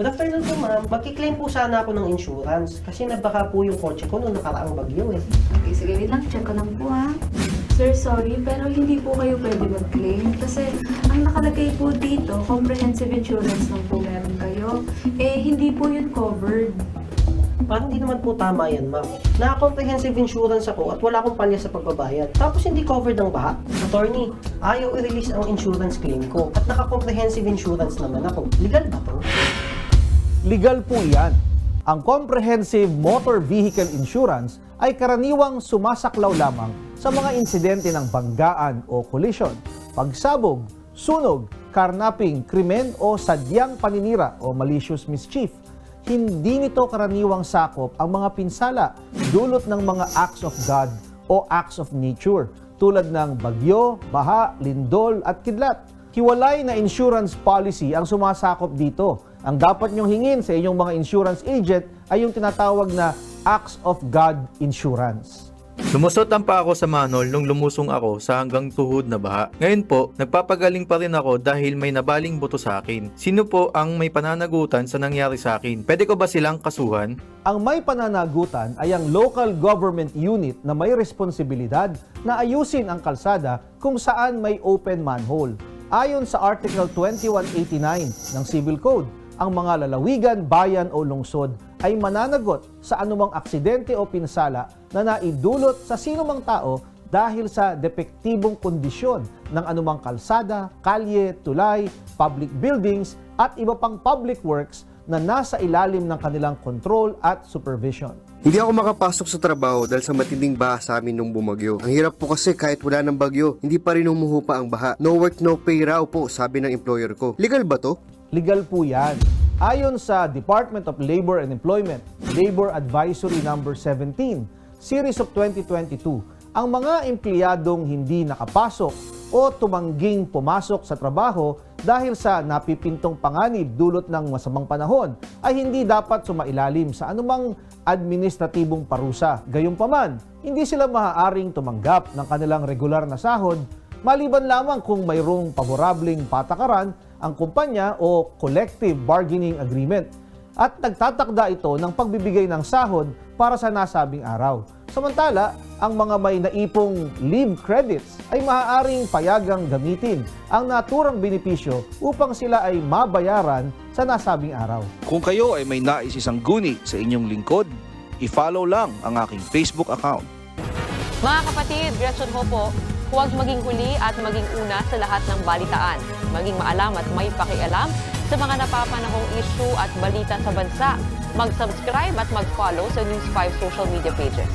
Good afternoon po ma'am. Magkiklaim po sana ako ng insurance kasi nabaka po yung kotse ko nung nakaraang bagyo eh. Okay, sige, wait lang. Check ko lang po ha. Sir, sorry, pero hindi po kayo pwede mag-claim kasi ang nakalagay po dito, comprehensive insurance lang po meron kayo. Eh, hindi po yun covered. Parang hindi naman po tama yan ma'am. Naka-comprehensive insurance ako at wala akong palya sa pagbabayad. Tapos hindi covered ng baha. Attorney, ayaw i-release ang insurance claim ko at naka-comprehensive insurance naman ako. Legal ba to? Legal po yan. Ang Comprehensive Motor Vehicle Insurance ay karaniwang sumasaklaw lamang sa mga insidente ng banggaan o collision, pagsabog, sunog, karnaping, krimen o sadyang paninira o malicious mischief. Hindi nito karaniwang sakop ang mga pinsala dulot ng mga acts of God o acts of nature tulad ng bagyo, baha, lindol at kidlat. Hiwalay na insurance policy ang sumasakop dito. Ang dapat niyong hingin sa inyong mga insurance agent ay yung tinatawag na Acts of God Insurance. Lumusot ang pa ako sa manhole nung lumusong ako sa hanggang tuhod na baha. Ngayon po, nagpapagaling pa rin ako dahil may nabaling buto sa akin. Sino po ang may pananagutan sa nangyari sa akin? Pwede ko ba silang kasuhan? Ang may pananagutan ay ang local government unit na may responsibilidad na ayusin ang kalsada kung saan may open manhole. Ayon sa Article 2189 ng Civil Code, ang mga lalawigan, bayan o lungsod ay mananagot sa anumang aksidente o pinsala na naidulot sa sinumang tao dahil sa depektibong kondisyon ng anumang kalsada, kalye, tulay, public buildings at iba pang public works na nasa ilalim ng kanilang control at supervision. Hindi ako makapasok sa trabaho dahil sa matinding baha sa amin nung bumagyo. Ang hirap po kasi kahit wala ng bagyo, hindi pa rin humuhupa ang baha. No work, no pay raw po, sabi ng employer ko. Legal ba to? Legal po yan. Ayon sa Department of Labor and Employment, Labor Advisory Number 17, Series of 2022, ang mga empleyadong hindi nakapasok o tumangging pumasok sa trabaho dahil sa napipintong panganib dulot ng masamang panahon ay hindi dapat sumailalim sa anumang administratibong parusa. Gayunpaman, hindi sila maaaring tumanggap ng kanilang regular na sahod maliban lamang kung mayroong paborableng patakaran ang kumpanya o collective bargaining agreement at nagtatakda ito ng pagbibigay ng sahod para sa nasabing araw. Samantala, ang mga may naipong leave credits ay maaaring payagang gamitin ang naturang benepisyo upang sila ay mabayaran sa nasabing araw. Kung kayo ay may nais isang guni sa inyong lingkod, i-follow lang ang aking Facebook account. Mga kapatid, Gretchen ho po, huwag maging huli at maging una sa lahat ng balitaan. Maging maalam at may pakialam sa mga napapanahong issue at balita sa bansa. Mag-subscribe at mag-follow sa News 5 social media pages.